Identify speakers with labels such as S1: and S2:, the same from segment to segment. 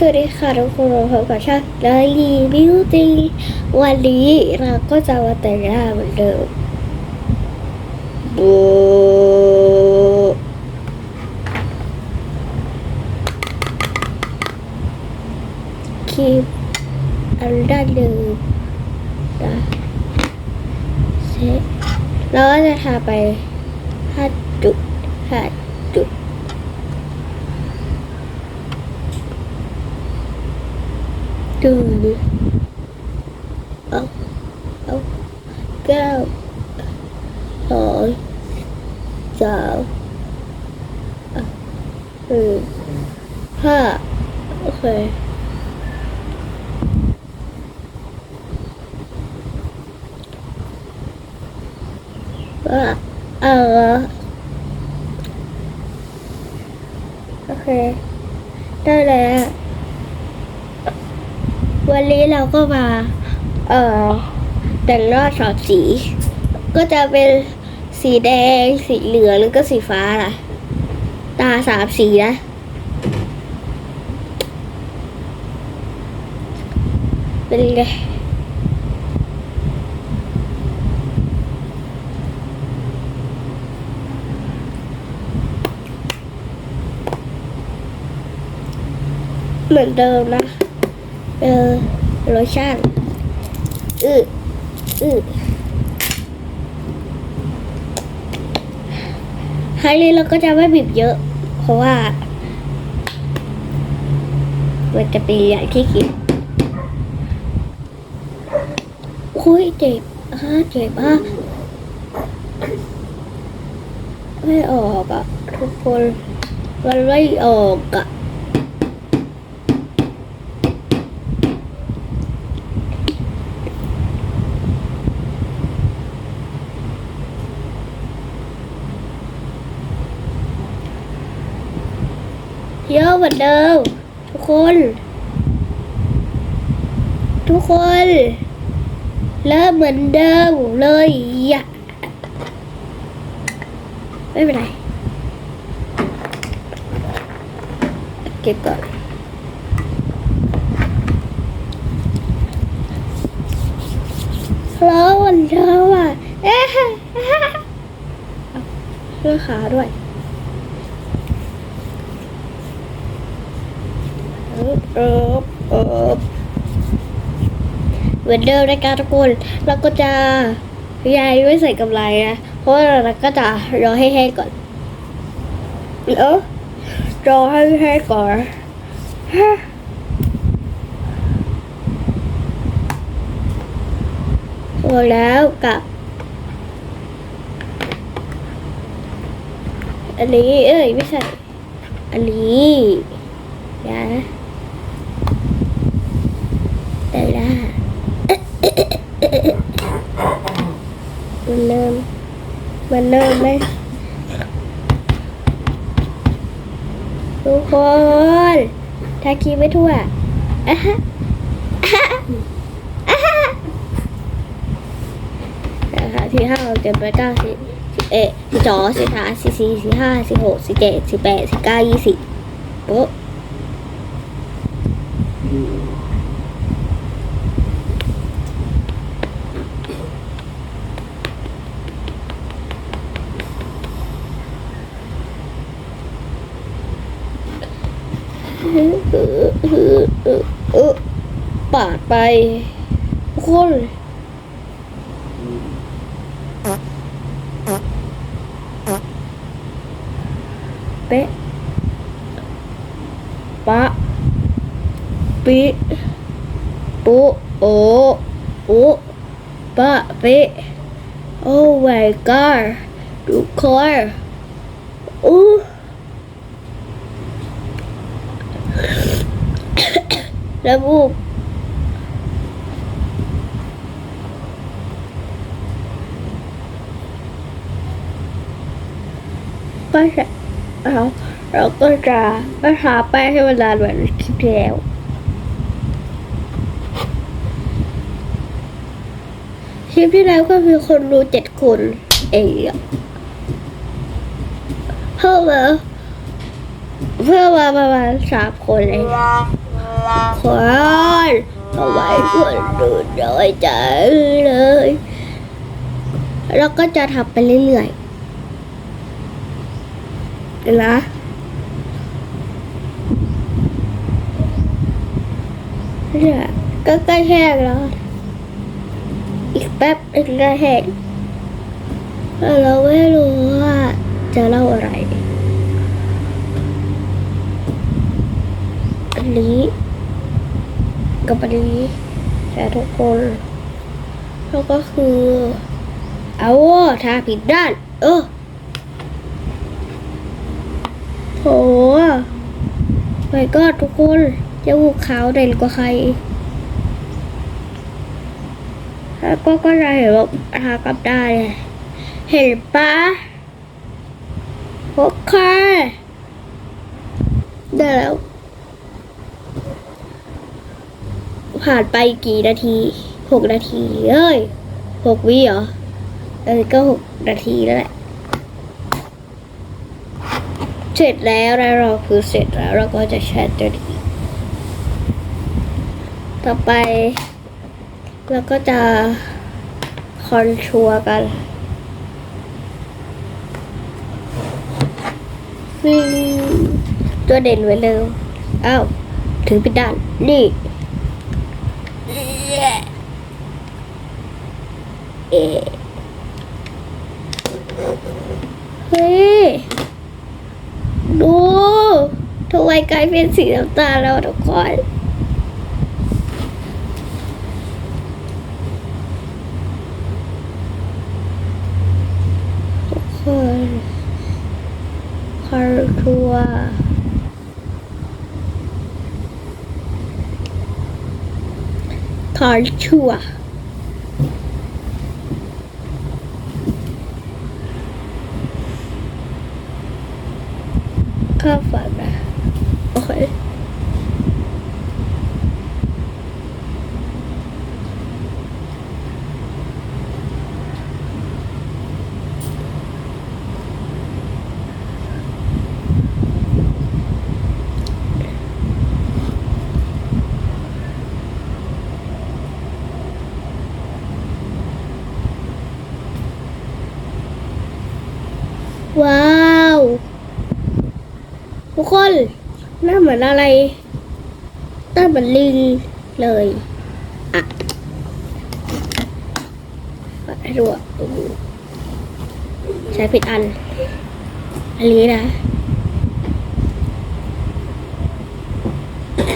S1: สวัสดีค่ะทุกคนพบกับช่องลาลีบิวตี้วันนี้เราก็จะมาแต่งหน้าเหมือนเดิมบูคลิปอันด้านเดิมนะเสร็จเราก็จะทาไปห้าจุดห้าจุด ดูดิเอาเอาเก้าสองสามอะหนึ่งห้าโอเคว่าเอาละโอเค ได้แล้ว วันนี้เรา ก็มา เอ่อแต่งหน้าสอดสี ก็จะเป็นสีแดง สีเหลืองแล้วก็สีฟ้าล่ะ ตาสามสีนะ เป็นไงเหมือนเดิมนะ เออ โลชั่นอืออือครั้งนี้เราก็จะไม่บีบเยอะ เพราะว่า มันจะเป็นอย่างที่คิดคุยเจ็บฮะเจ็บอะไม่ออกอะ ทุกคน มันไม่ออกอะ เดิมทุกคน ทุกคน เริ่มเหมือนเดิมเลยอะไม่เป็นไร เก็บก่อนแล้วเหมือนเดิมอะเอ๊ะเสื้อขาด้วย เออเออเออเหมือนเดิมในการทุกคนเราก็จะยายไม่ใส่กำไรนะเพราะว่าเราก็จะรอให้แห้งก่อนเออรอให้แห้งก่อนฮะพอแล้วกับ อันนี้เอ้ยไม่ใช่ อันนี้อย่านะ แต่ละมันเริ่ม มันเริ่มไหมทุกคนถ้าคิดไม่ทั่วอะฮะอะฮะอะฮะนะคะที่ห้าหกเจ็ดแปดเก้าสิบสิบเอ็ดสิบสองสิบสามสิบสี่สิบห้าสิบหกสิบเจ็ดสิบแปดสิบเก้ายี่สิบโป๊ะ ปาด ไปทุกคนเป๊ะปะปิปุโออุปะเป๊ะ Oh my god ทุกคนอู้แล้วบู กก็จะเราเราก็จะก็ทาแป้งให้มันนาเหมือนคลิปที่แล้วคลิปที่แล้วก็มีคนดูเจ็ดคนเองเพิ่มมาเพิ่มมาประมาณสามคนเองคนทำไมคนดูน้อยใจเลย แล้วก็จะทำไปเรื่อยๆ เดี๋ยวนะเนี่ยก็ใกล้แห้งแล้วอีกแป๊บนึงก็แห้งแต่เราไม่รู้ว่าจะเล่าอะไร อันนี้กับอันนี้แต่ทุกคนแล้วก็คือ เอาทาผิดด้าน เออโห ไปก็ทุกคนจมูขาวเด่นกว่าใครแล้วก็ก็จะเห็นว่าทากลับได้เลยเห็นปะโอเคได้แล้ว ผ่านไปกี่นาทีหกนาทีเอ้ยหกวิเหรอเออก็หกนาทีแล้วแหละ เสร็จแล้วแล้วเราคือเสร็จแล้วเราก็จะแชร์ตัวนี้ต่อไปเราก็จะคอนชัวร์กันวิ่งตัวเด่นไว้เลยอ้าวถึงปิดด้าน นี่เอะเฮ้ย ดูทำไมกลายเป็นสีน้ำตาลแล้วทุกคนทุกคนคาร์ทัวคาร์ชัว ข้าฝันนะโอเค ว้าว ทุก คนหน้าเหมือนอะไรหน้าเหมือนลิงเลยอะเปิดให้ดูอะใช้ผิดอัน อันนี้นะ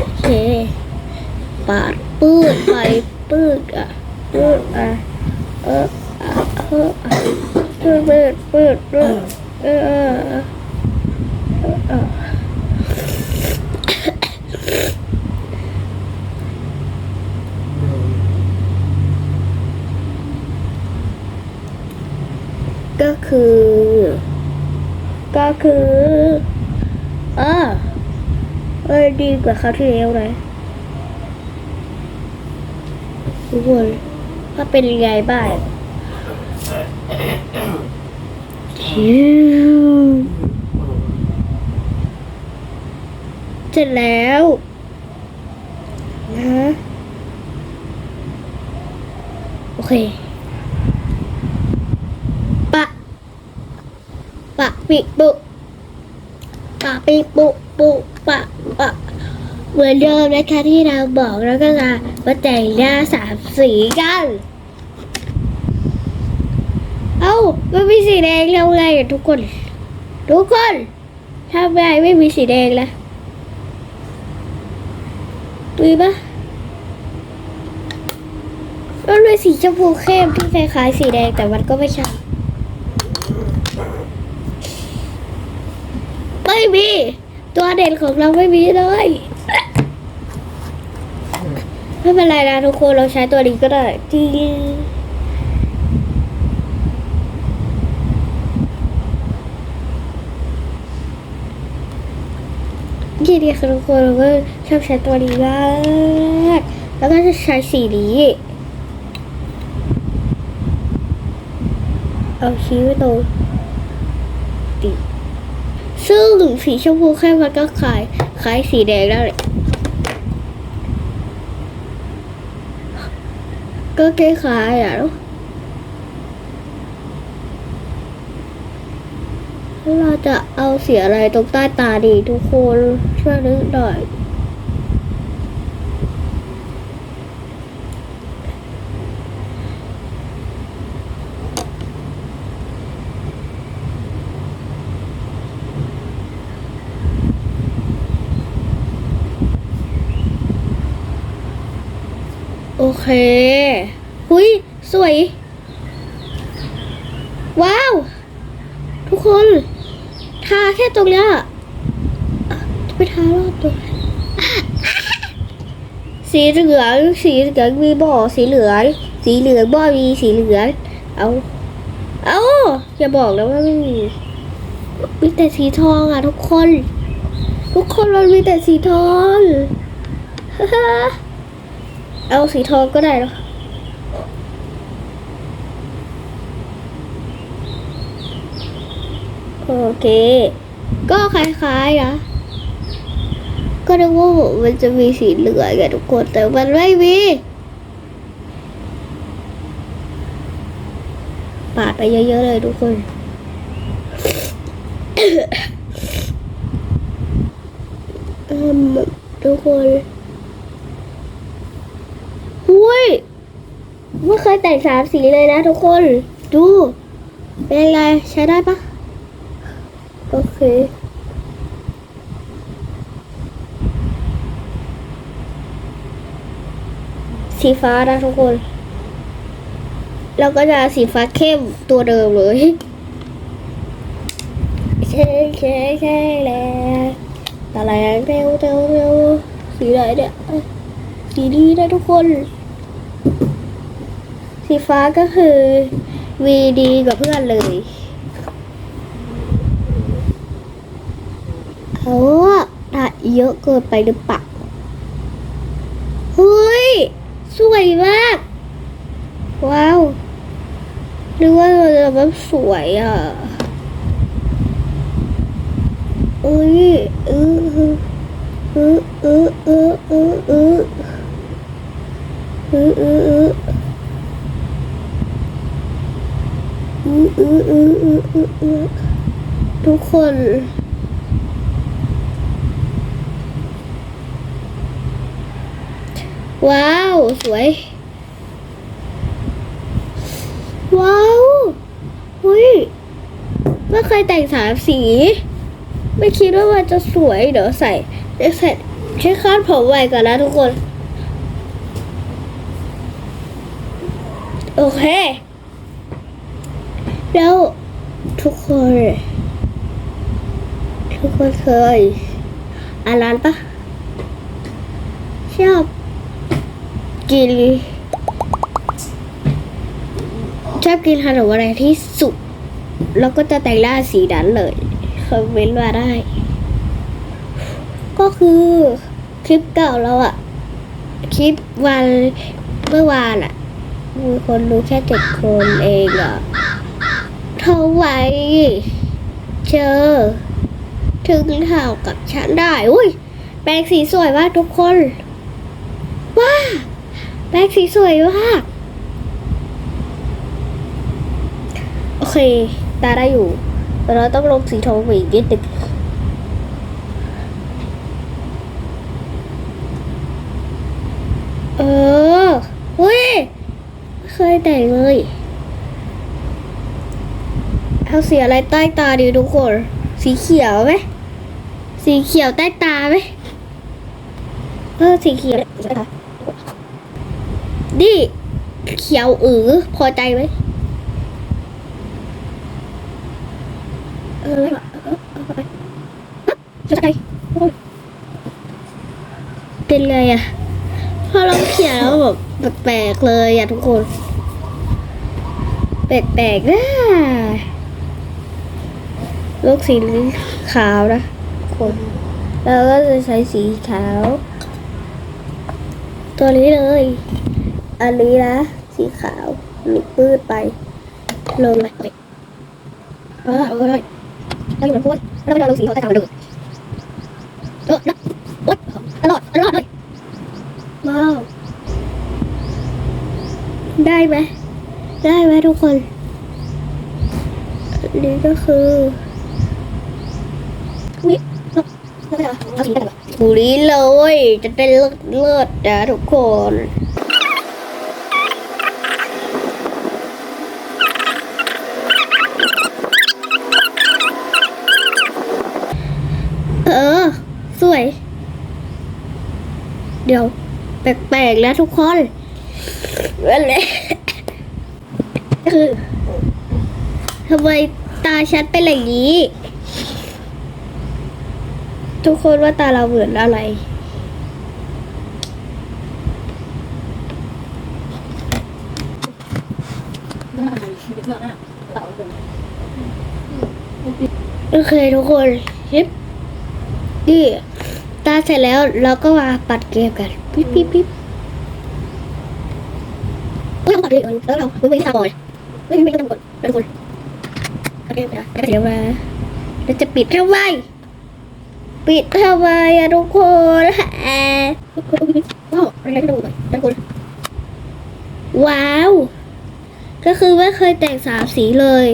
S1: โอเค ปาดปื้ดไปปื้ดอะปื้ดอะ เอออะเอออะปืดปืดปืดปืดเออเออเออเออ ก็ คือ ก็คือ เออเออดีกว่าคราวที่แล้วเลยทุกคนว่าเป็นยังไงบ้างชิวเสร็จแล้วนะโอเค ปะ ปิปุปะปิปุปุปะปะเหมือนเดิมนะคะที่เราบอกแล้วก็จะมาแต่งหน้าสามสีกัน เอ้าไม่มีสีแดงแล้วไงทุกคน ทุกคนทำไมไม่มีสีแดงล่ะมีปะมันเป็นสีชมพูเข้มที่คล้ายๆสีแดงแต่มันก็ไม่ใช่ ไม่มี ตัวเด่นของเราไม่มีเลยไม่เป็นไรนะทุกคนเราใช้ตัวนี้ก็ได้จริงยี่ดีค่ะทุกคนเราก็ชอบใช้ตัวนี้มากแล้วก็จะใช้สีนี้เอาชี้ไว้ตรง ซึ่งสีชมพูแค่มันก็ขายขายสีแดงแล้วก็คล้ายอะเราจะเอาเสียอะไรตรงใต้ตาดีทุกคนช่วยนึกหน่อย เคหุยสวย ว้าว ทุกคน ทาแค่ตรงเนี้ยจะไปทารอบตัว สีเหลืองสีเหลืองมีบ่อสีเหลืองสีเหลืองบ่อมีสีเหลืองเอา เอาอย่าบอกนะว่าไม่มีมีแต่สีทองอะทุกคน ทุกคนมันมีแต่สีทอง เอาสีทองก็ได้เนอโอเค ก็คล้ายๆนะ ก็นึกว่ามันจะมีสีเหลืองไงทุกคน แต่มันไม่มีปาดไปเยอะๆเลยทุกคนเอิ่มทุกคน้ยไม่เคยแต่งสามสีเลยนะทุกคน ดู เป็นไงใช้ได้ปะโอเคสีฟ้านะทุกคน เราก็จะสีฟ้าเข้มตัวเดิมเลยเช่เช่เช่แล้วอะไรเร็วเร็วเร็วสีไหนเนี่ย สีดีนะทุกคน ฟ้าก็คือวีดีกับเพื่อนเลยเขาอะตัดเยอะเกินไปหรือเปล่าเฮ้ย สวยมาก ว้าวนึกว่าเราจะแบบสวยอะอุ้ยเออเออเออเออเออเอออืออืออือ อืออืออืออืออืออือทุกคนว้าว สวย ว้าวอุ้ยไม่เคยแต่งสามสี ไม่คิดว่ามันจะสวยเดี๋ยวใส่เดี๋ยวใส่ใช้คาดผมไว้ก่อนนะทุกคน โอเค แล้วทุกคน ทุกคนเคยอาร้านปะชอบกินชอบกินขนมอะไรที่สุด แล้วก็จะแต่งหน้าสีนั้นเลยคอมเมนต์มาได้ ก็คือคลิปเก่าเราอะคลิปวันเมื่อวานอะมีคนดูแค่เจ็ดคนเองอะ เท่าไหร่เจอ ถึงเท่ากับฉันได้ อุ้ยแปรงสีสวยมากทุกคน ว้า แปรงสีสวยมาก โอเค ตาได้อยู่ เราต้องลงสีทองไปอีกนิดนึงเออเฮ้ยไม่เคยแต่งเลย เอาสีอะไรใต้ตาดีทุกคน สีเขียวไหมสีเขียวใต้ตาไหมเออสีเขียวใช่ค่ะดิเขียวอือพอใจไหมเออจะใจเป็นไงอะพอเราเขียนแล้วแบบแปลกๆเลยอะทุกคน แปลกๆนะ ลูกสีขาวนะคนแล้วก็จะใช้สีขาว ตัวนี้เลย อันนี้นะ สีขาวหลุดปื้ดไป ลงเลยเออเอาเลยแล้วอยู่บนพูดแล้วก็ลงสีเขาใส่ตามเลยเออนะโอ๊ยตลอดตลอดเลยว้าวได้ไหมได้ไหมทุกคน นี้ก็คือยเอาสีได้ไหม บุรีเลย จะเป็นเลิศเลิศนะทุกคนเออ สวย เดี๋ยว แปลกๆแล้วทุกคนนั่นแหละคือทำไมตาฉันเป็นอย่างนี้ ทุกคนว่าตาเราเหมือนอะไร โอเคทุกคนฮิปนี่ตาเสร็จแล้วเราก็มาปัดเกมกัน ปิ๊บปิ๊บปิ๊บเราปัดเกมก่อนแล้วเราไม่ไม่ทำก่อนไม่ไม่ทำก่อนทุกคนปัดเกมนะแล้วเดี๋ยวมาเราจะปิดทำไม ปิดทำไมทุกคนแอะว้าวอะไรกันตู๊บทุกคนว้าว ก็คือไม่เคยแต่งสามสีเลย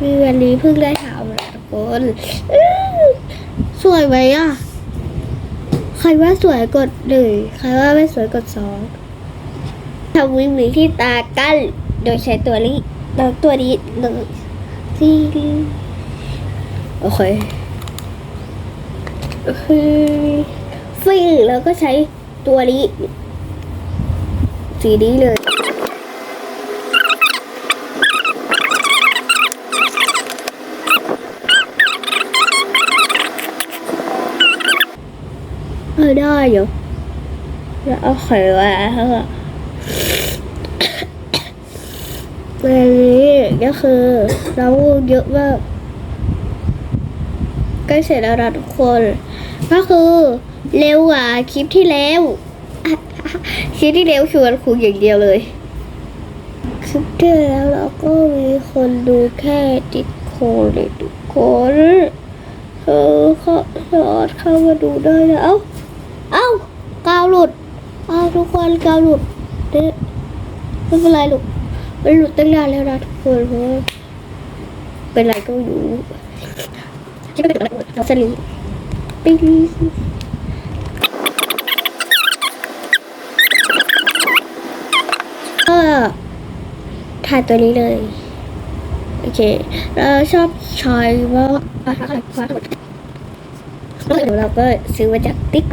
S1: มีวันนี้เพิ่งได้ถามทุกคนสวยไหมอะ ใครว่าสวยกดหนึ่งใครว่าไม่สวยกดสองทำวิงวิงที่ตากั้นโดยใช้ตัวนี้ตัวนี้เลยที่ โอเคคือฟิลแล้วก็ใช้ตัวนี้สีนี้เลยเออได้อยู่แล้วเอาไข่ไว้แล้วก็วันนี้ก็คือเราเยอะมาก ล้เสร็จแล้วนะทุกคน ก็คือเร็วกว่าคลิปที่แล้วคลิปที่แล้วชวนคุยอย่างเดียวเลย คลิปที่แล้วเราก็มีคนดูแค่ติดโคเลยทุกคนเออเขาสอดเข้ามาดูได้แล้ว เอ้า กาวหลุดเอ้าทุกคนกาวหลุดเนี่ยไม่เป็นไรลูกมันหลุดตั้งนานแล้วนะทุกคนเพราะว่เป็นไรก็ไม่ รู้จะเป็นอะไรเราเสลีปิ๊งก็ถ่ายตัวนี้เลย โอเค เราชอบชอยว่าอะไรฟ้ามดแล้วเดี๋ยวเราก็ซื้อมาจากติ๊ก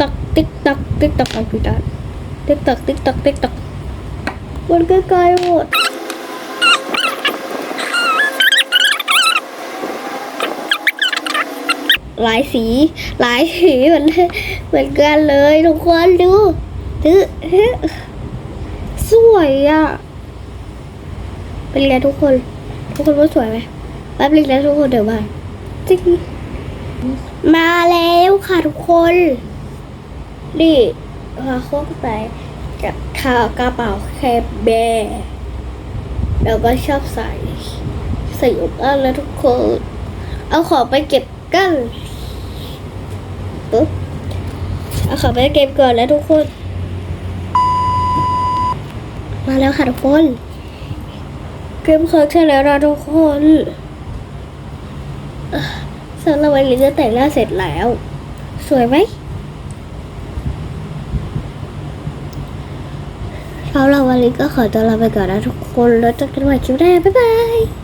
S1: ตักติ๊กตักติ๊กตักเอากี่ด้านติ๊กตักติ๊กตักติ๊กตักมันใกล้ๆหมด หลายสี หลายสีเหมือนเหมือนกันเลยทุกคนดูดูสวยอะ เป็นไงทุกคน ทุกคนว่าสวยไหมแป๊บนึงนะทุกคนเดี๋ยวมาจิ๊งมาแล้วค่ะทุกคนนี่พาเข้าไปกับข้าวกระเป๋าแคบแบร์แล้วก็ชอบใส่ใส่อุปกรณ์แล้วทุกคน เอาของไปเก็บ กันปุ๊บเอาของไปเก็บก่อนแล้วทุกคน มาแล้วค่ะทุกคนเก็บของเสร็จแล้วนะทุกคนสำหรับวันนี้ก็แต่งหน้าเสร็จแล้ว สวยไหมสำหรับวันนี้ก็ขอตัวลาไปก่อนนะทุกคน แล้วเจอกันใหม่คลิปหน้าบ๊ายบาย